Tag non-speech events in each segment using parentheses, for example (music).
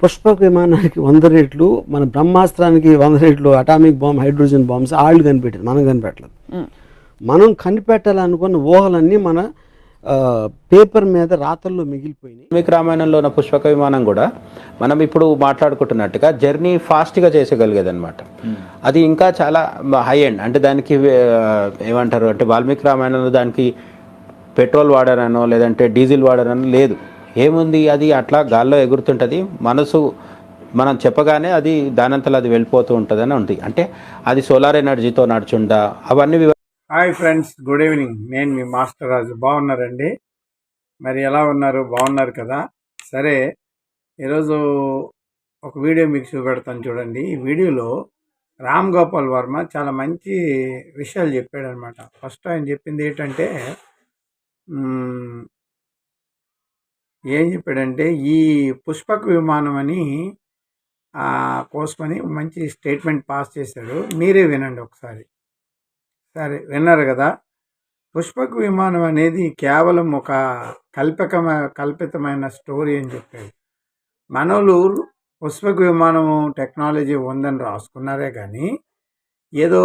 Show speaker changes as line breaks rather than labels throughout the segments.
పుష్పక విమానానికి వంద రేట్లు మన బ్రహ్మాస్త్రానికి వంద రేట్లు అటామిక్ బాంబ్ హైడ్రోజన్ బాంబ్స్ వాళ్ళు కనిపెట్టారు మనం కనిపెట్టలేదు. మనం కనిపెట్టాలనుకున్న ఊహలన్నీ మన పేపర్ మీద రాతల్లో మిగిలిపోయినాయి.
వాల్మీకి రామాయణంలో ఉన్న పుష్పక విమానం కూడా మనం ఇప్పుడు మాట్లాడుకుంటున్నట్టుగా జర్నీ ఫాస్ట్గా చేసగలిగేది అనమాట అది ఇంకా చాలా హై ఎండ్. అంటే దానికి ఏమంటారు అంటే వాల్మీకి రామాయణంలో దానికి పెట్రోల్ వాడారనో లేదంటే డీజిల్ వాడారనో లేదు. ఏముంది అది అట్లా గాల్లో ఎగురుతుంటుంది. మనసు మనం చెప్పగానే అది దానంతలో అది వెళ్ళిపోతూ ఉంటుందని ఉంది. అంటే అది సోలార్ ఎనర్జీతో నడుచుండా అవన్నీ
హాయ్ ఫ్రెండ్స్ గుడ్ ఈవినింగ్. నేను మీ మాస్టర్ రాజు. బాగున్నారండి? మరి ఎలా ఉన్నారు? బాగున్నారు కదా? సరే ఈరోజు ఒక వీడియో మీకు చూపెడతాను చూడండి. ఈ వీడియోలో రామ్ గోపాల్ వర్మ చాలా మంచి విషయాలు చెప్పాడనమాట. ఫస్ట్ ఆయన చెప్పింది ఏంటంటే ఏం చెప్పాడంటే ఈ పుష్పక విమానం అని కోసుకొని మంచి స్టేట్మెంట్ పాస్ చేశాడు. మీరే వినండి ఒకసారి. సరే విన్నారు కదా. పుష్పక విమానం అనేది కేవలం ఒక కల్పకమ కల్పితమైన స్టోరీ అని చెప్పాడు. మనోళ్ళు పుష్పక విమానము టెక్నాలజీ ఉందని రాసుకున్నారే కానీ ఏదో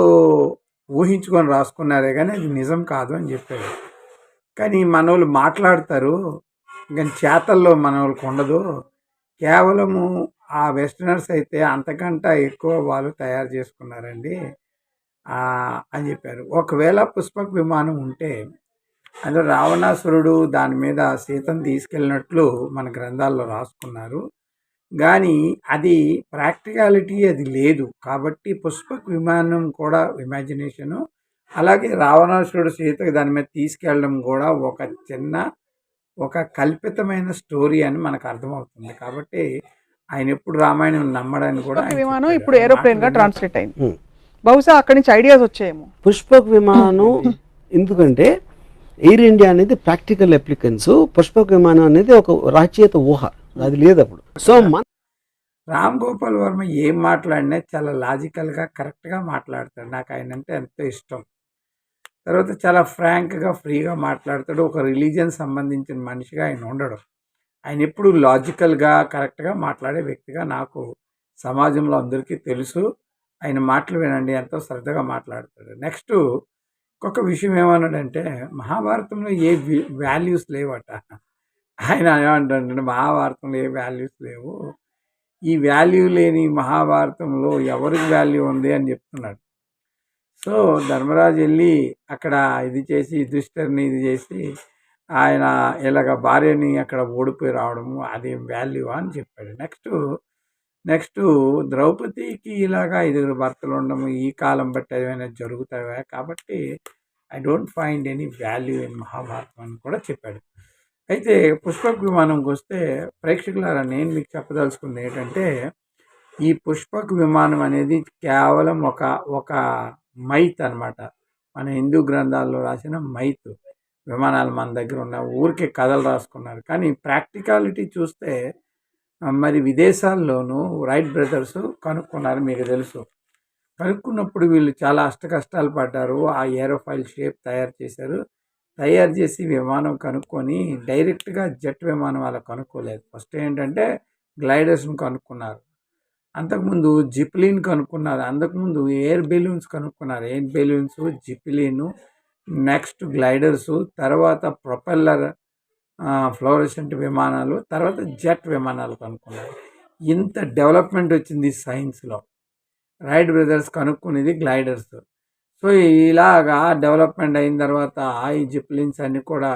ఊహించుకొని రాసుకున్నారే కానీ అది నిజం కాదు అని చెప్పాడు. కానీ మనోళ్ళు మాట్లాడతారు కానీ చేతల్లో మన వాళ్ళకి ఉండదు కేవలము ఆ వెస్టర్నర్స్ అయితే అంతకంటే ఎక్కువ వాళ్ళు తయారు చేసుకున్నారండి. అని చెప్పారు. ఒకవేళ పుష్పక విమానం ఉంటే అందులో రావణాసురుడు దాని మీద సీతను తీసుకెళ్ళినట్లు మన గ్రంథాల్లో రాసుకున్నారు. కానీ అది ప్రాక్టికాలిటీ అది లేదు. కాబట్టి పుష్పక విమానం కూడా ఇమాజినేషను అలాగే రావణాసురుడు సీతకు దాని మీద తీసుకెళ్ళడం కూడా ఒక చిన్న ఒక కల్పితమైన స్టోరీ అని మనకు అర్థమవుతుంది. కాబట్టి ఆయన ఎప్పుడు రామాయణం నమ్మడానికి కూడా
విమానం. ఇప్పుడు
ఏరోప్లేన్గా
ట్రాన్స్లేట్ అయింది. బహుశా అక్కడి నుంచి ఐడియాస్ వచ్చాయేమో.
పుష్పక విమానం (laughs) ఎందుకంటే ఎయిర్ ఇండియా అనేది ప్రాక్టికల్ అప్లికెన్స్ పుష్పక విమానం అనేది ఒక రచయిత ఊహ. అది లేదు అప్పుడు సో మన
రామ్ గోపాల్ వర్మ ఏం మాట్లాడినా చాలా లాజికల్గా కరెక్ట్గా మాట్లాడతాడు. నాకు ఆయన అంటే ఎంతో ఇష్టం. తర్వాత చాలా ఫ్రాంక్గా ఫ్రీగా మాట్లాడతాడు. ఒక రిలీజియన్ సంబంధించిన మనిషిగా ఆయన ఉండడు. ఆయన ఎప్పుడు లాజికల్గా కరెక్ట్గా మాట్లాడే వ్యక్తిగా నాకు సమాజంలో అందరికీ తెలుసు. ఆయన మాటలు వినండి ఎంతో శ్రద్ధగా మాట్లాడతాడు. నెక్స్ట్ ఇంకొక విషయం ఏమన్నాడంటే మహాభారతంలో ఏ వాల్యూస్ లేవట. ఆయన ఏమంటాడంటే మహాభారతంలో ఏ వాల్యూస్ లేవు. ఈ వాల్యూ లేని మహాభారతంలో ఎవరికి వాల్యూ ఉంది అని చెప్తున్నాడు. సో ధర్మరాజు వెళ్ళి అక్కడ ఇది చేసి యుధిష్ఠర్ని ఇది చేసి ఆయన ఇలాగ భార్యని అక్కడ ఓడిపోయి రావడము అది వాల్యూ అని చెప్పాడు. నెక్స్ట్ నెక్స్ట్ ద్రౌపదికి ఇలాగా ఐదుగురు భర్తలు ఉండము ఈ కాలం బట్టి ఏమైనా జరుగుతావా కాబట్టి I don't find any value in Mahabharatam అని కూడా చెప్పాడు. అయితే పుష్పక విమానంకి వస్తే ప్రేక్షకులారా నేను మీకు చెప్పదలుచుకుంది ఏంటంటే ఈ పుష్పక విమానం అనేది కేవలం ఒక ఒక మైత్ అన్నమాట. మన హిందూ గ్రంథాల్లో రాసిన మైత్. విమానాలు మన దగ్గర ఉన్న ఊరికే కథలు రాసుకున్నారు. కానీ ప్రాక్టికాలిటీ చూస్తే మరి విదేశాల్లోనూ రైట్ బ్రదర్స్ కనుక్కున్నారు మీకు తెలుసు. కనుక్కున్నప్పుడు వీళ్ళు చాలా అష్ట కష్టాలు పడ్డారు. ఆ ఏరోఫైల్ షేప్ తయారు చేశారు. తయారు చేసి విమానం కనుక్కొని డైరెక్ట్గా జెట్ విమానం అలా కనుక్కోలేదు. ఫస్ట్ ఏంటంటే గ్లైడర్స్ని కనుక్కున్నారు. అంతకుముందు జిప్లిన్ కనుక్కున్నారు అంతకుముందు ఎయిర్ బెలూన్స్ కనుక్కున్నారు. Air balloons zeppelin next gliders తర్వాత ప్రొపెల్లర్ ఫ్లోరసెంట్ విమానాలు తర్వాత జెట్ విమానాలు కనుక్కున్నారు. ఇంత డెవలప్మెంట్ వచ్చింది సైన్స్లో. రైడ్ బ్రదర్స్ కనుక్కునేది గ్లైడర్స్. సో ఇలాగా డెవలప్మెంట్ అయిన తర్వాత ఈ జిప్లిన్స్ అన్నీ కూడా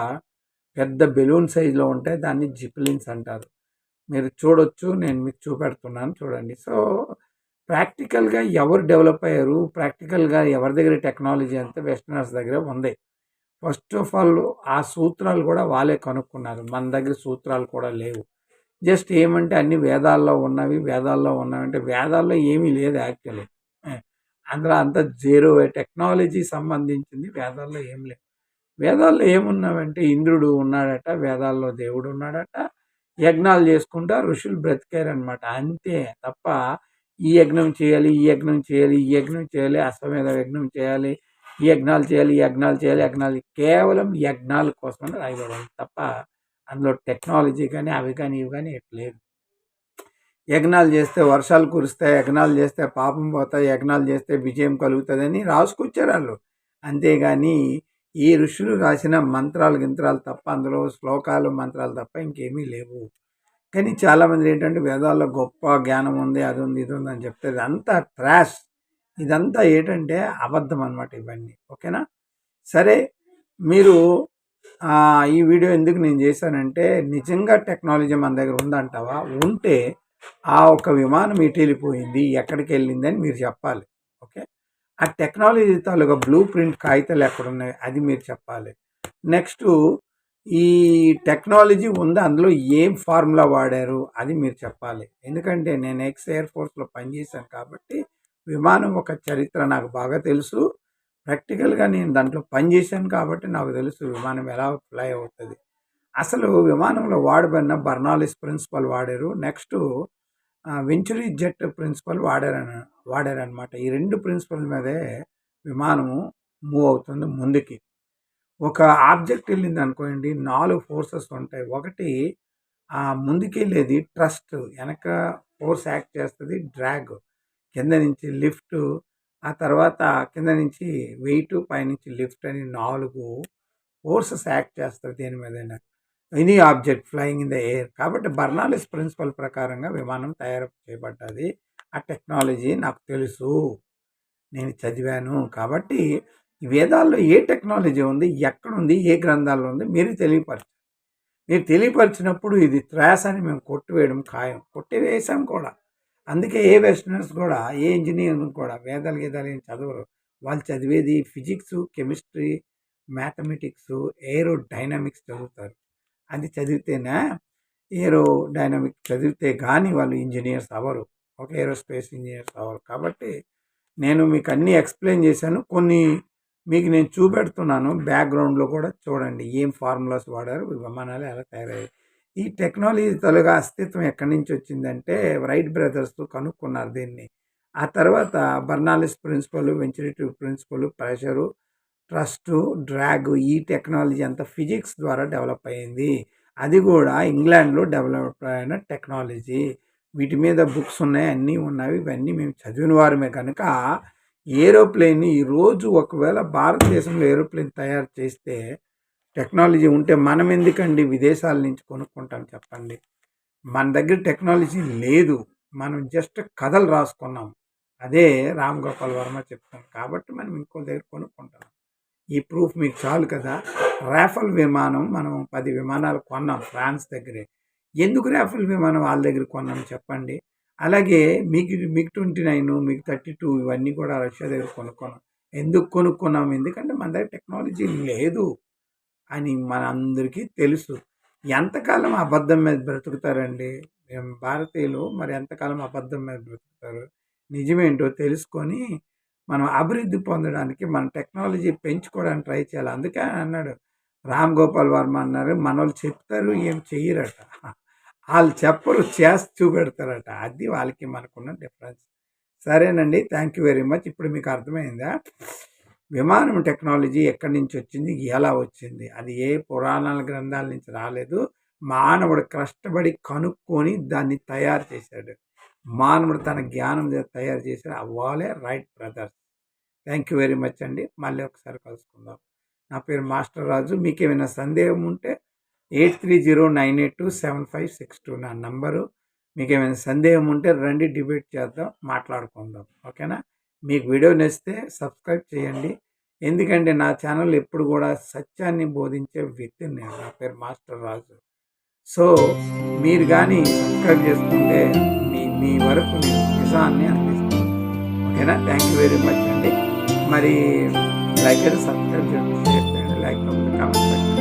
పెద్ద బెలూన్ సైజులో ఉంటాయి దాన్ని జిప్లిన్స్ అంటారు. మీరు చూడొచ్చు నేను మీకు చూపెడుతున్నాను చూడండి. సో ప్రాక్టికల్గా ఎవరు డెవలప్ అయ్యారు? ప్రాక్టికల్గా ఎవరి దగ్గర టెక్నాలజీ అంతా వెస్టర్నర్స్ దగ్గర ఉంది? ఫస్ట్ ఆఫ్ ఆల్ ఆ సూత్రాలు కూడా వాళ్ళే కనుక్కున్నారు. మన దగ్గర సూత్రాలు కూడా లేవు. జస్ట్ ఏమంటే అన్ని వేదాల్లో ఉన్నవి వేదాల్లో ఉన్నవంటే వేదాల్లో ఏమీ లేదు యాక్చువల్లీ. అందులో అంత జీరో టెక్నాలజీ సంబంధించింది వేదాల్లో ఏం లేదు వేదాల్లో ఏమున్నావంటే ఇంద్రుడు ఉన్నాడట వేదాల్లో దేవుడు ఉన్నాడట యజ్ఞాలు చేసుకుంటా ఋషులు బ్రతికారనమాట అంతే తప్ప ఈ యజ్ఞం చేయాలి ఈ యజ్ఞం చేయాలి ఈ యజ్ఞం చేయాలి అశ్వమేధ యజ్ఞం చేయాలి ఈ యజ్ఞాలు చేయాలి ఈ యజ్ఞాలు చేయాలి యజ్ఞాలు కేవలం యజ్ఞాల కోసమని రాయబడాలి తప్ప అందులో టెక్నాలజీ కానీ అవి కానీ ఇవి కానీ లేదు. యజ్ఞాలు చేస్తే వర్షాలు కురుస్తాయి యజ్ఞాలు చేస్తే పాపం పోతాయి యజ్ఞాలు చేస్తే విజయం కలుగుతుందని రాసుకొచ్చారు వాళ్ళు. అంతేగాని ఈ ఋషులు రాసిన మంత్రాలు గింత్రాలు తప్ప అందులో శ్లోకాలు మంత్రాలు తప్ప ఇంకేమీ లేవు. కానీ చాలామంది ఏంటంటే వేదాల్లో గొప్ప జ్ఞానం ఉంది అది ఉంది ఇది ఉంది అని చెప్తే ఇదంతా ట్రాష్ ఇదంతా ఏంటంటే అబద్ధం అనమాట ఇవన్నీ. ఓకేనా? సరే మీరు ఈ వీడియో ఎందుకు నేను చేశానంటే నిజంగా టెక్నాలజీ మన దగ్గర ఉందంటావా? ఉంటే ఆ ఒక విమానం ఇటు వెళ్ళిపోయింది ఎక్కడికి వెళ్ళింది అని మీరు చెప్పాలి. ఆ టెక్నాలజీ తాలూకా బ్లూ ప్రింట్ కాగితాలు ఎక్కడ ఉన్నాయి అది మీరు చెప్పాలి. నెక్స్ట్ ఈ టెక్నాలజీ ఉంది? అందులో ఏం ఫార్ములా వాడారు? అది మీరు చెప్పాలి. ఎందుకంటే నేను ఎక్స్ ఎయిర్ ఫోర్స్లో పనిచేశాను కాబట్టి విమానం ఒక చరిత్ర నాకు బాగా తెలుసు. ప్రాక్టికల్గా నేను దాంట్లో పనిచేశాను కాబట్టి నాకు తెలుసు విమానం ఎలా ఫ్లై అవుతుంది. అసలు విమానంలో వాడబడిన బర్నాలిస్ ప్రిన్సిపల్ వాడారు. నెక్స్ట్ వెంచురీ జెట్ ప్రిన్సిపల్ వాడారని వాడారనమాట ఈ రెండు ప్రిన్సిపల్ మీదే విమానము మూవ్ అవుతుంది ముందుకి. ఒక ఆబ్జెక్ట్ వెళ్ళింది అనుకోండి నాలుగు ఫోర్సెస్ ఉంటాయి. ఒకటి ఆ ముందుకెళ్ళేది ట్రస్ట్ వెనక ఫోర్స్ యాక్ట్ చేస్తుంది డ్రాగ్ కింద నుంచి లిఫ్ట్ ఆ తర్వాత కింద నుంచి వెయిట్ పైనుంచి లిఫ్ట్ అని నాలుగు ఫోర్సెస్ యాక్ట్ చేస్తారు దేని మీదైనా. Any object flying in the air. కాబట్టి బర్నాలిస్ ప్రిన్సిపల్ ప్రకారంగా విమానం తయారు చేయబడ్డది. ఆ టెక్నాలజీ నాకు తెలుసు. నేను చదివాను. కాబట్టి వేదాల్లో ఏ టెక్నాలజీ ఉంది? ఎక్కడ ఉంది ఏ గ్రంథాల్లో ఉంది? మీరు తెలియపరచు మీరు తెలియపరిచినప్పుడు ఇది త్రాస్ అని మేము కొట్టివేయడం ఖాయం. కొట్టివేసాం కూడా. అందుకే ఏ వెస్టర్నర్స్ కూడా ఏ ఇంజనీర్ కూడా వేదాలు గీదాలు ఏం చదవరు. వాళ్ళు చదివేది physics chemistry mathematics aerodynamics చదువుతారు. అది చదివితేనే? ఏరో డైనమిక్స్ చదివితే కానీ వాళ్ళు ఇంజనీర్స్ అవ్వరు. ఒక ఏరోస్పేస్ ఇంజనీర్స్ అవ్వరు. కాబట్టి నేను మీకు అన్నీ ఎక్స్ప్లెయిన్ చేశాను. కొన్ని మీకు నేను చూపెడుతున్నాను. బ్యాక్గ్రౌండ్లో కూడా చూడండి. ఏం ఫార్ములాస్ వాడారు? విమానాలు ఎలా తయారయ్యాయి? ఈ టెక్నాలజీ తొలగా అస్తిత్వం ఎక్కడి నుంచి వచ్చిందంటే రైట్ బ్రదర్స్ కనుక్కున్నారు దీన్ని. ఆ తర్వాత Bernoulli's principle వెంచరేటివ్ principle pressure thrust drag ఈ టెక్నాలజీ అంతా ఫిజిక్స్ ద్వారా డెవలప్ అయింది. అది కూడా ఇంగ్లాండ్లో డెవలప్ అయిన టెక్నాలజీ. వీటి మీద బుక్స్ ఉన్నాయి అన్నీ ఉన్నవి ఇవన్నీ మేము చదివిన వారమే కనుక ఏరోప్లేన్ ఈరోజు ఒకవేళ భారతదేశంలో ఏరోప్లేన్ తయారు చేస్తే టెక్నాలజీ ఉంటే మనం ఎందుకండి విదేశాల నుంచి కొనుక్కుంటాం చెప్పండి. మన దగ్గర టెక్నాలజీ లేదు. మనం జస్ట్ కథలు రాసుకున్నాం. అదే రామ్ గోపాల్ వర్మ చెప్తాం. కాబట్టి మనం ఇంకో దగ్గర కొనుక్కుంటాం ఈ ప్రూఫ్ మీకు చాలు కదా. రాఫల్ విమానం మనం పది విమానాలు కొన్నాం ఫ్రాన్స్ దగ్గరే. ఎందుకు రాఫల్ విమానం వాళ్ళ దగ్గర కొన్నాం చెప్పండి? అలాగే మీకు MiG twenty nine MiG thirty two ఇవన్నీ కూడా రష్యా దగ్గర కొనుక్కున్నాం. ఎందుకు కొనుక్కున్నాం? ఎందుకంటే మన దగ్గర టెక్నాలజీ లేదు అని మన అందరికీ తెలుసు. ఎంతకాలం అబద్ధం మీద బ్రతుకుతారండి? మేము భారతీయులు మరి ఎంతకాలం అబద్ధం మీద బ్రతుకుతారు? నిజమేంటో తెలుసుకొని మనం అభివృద్ధి పొందడానికి మన టెక్నాలజీ పెంచుకోవడానికి ట్రై చేయాలి. అందుకే అన్నాడు రామ్ గోపాల్ వర్మ అన్నారు మన వాళ్ళు చెప్తారు ఏం చెయ్యరట. వాళ్ళు చెప్పరు చేసి చూపెడతారట. అది వాళ్ళకి మనకున్న డిఫరెన్స్ సరేనండి థ్యాంక్ యూ వెరీ మచ్ ఇప్పుడు మీకు అర్థమైందా? విమానం టెక్నాలజీ ఎక్కడి నుంచి వచ్చింది ఎలా వచ్చింది? అది ఏ పురాణాల గ్రంథాల నుంచి రాలేదు. మానవుడు కష్టపడి కనుక్కొని దాన్ని తయారు చేశాడు. మానవుడు తన జ్ఞానం తయారు చేశాడు. అవ్వాలే Wright brothers. Thank you very much అండి. మళ్ళీ ఒకసారి కలుసుకుందాం. నా పేరు మాస్టర్ రాజు. మీకు ఏమైనా సందేహం ఉంటే eight three zero nine eight two seven five six two నా నంబరు. మీకు ఏమైనా సందేహం ఉంటే రండి డిబేట్ చేద్దాం మాట్లాడుకుందాం. ఓకేనా? మీకు వీడియో నచ్చితే సబ్స్క్రైబ్ చేయండి. ఎందుకంటే నా ఛానల్ ఎప్పుడు కూడా సత్యాన్ని బోధించే వ్యక్తి నేను. నా పేరు మాస్టర్ రాజు. సో మీరు కానీ సబ్స్క్రైబ్ చేసుకుంటే మీ మీ వరకు నిజాన్ని అందిస్తాను. ఓకేనా? థ్యాంక్ యూ వెరీ మచ్ అండి. మరి లైక్ అయితే సబ్స్క్రైబ్ చేయండి. Like comment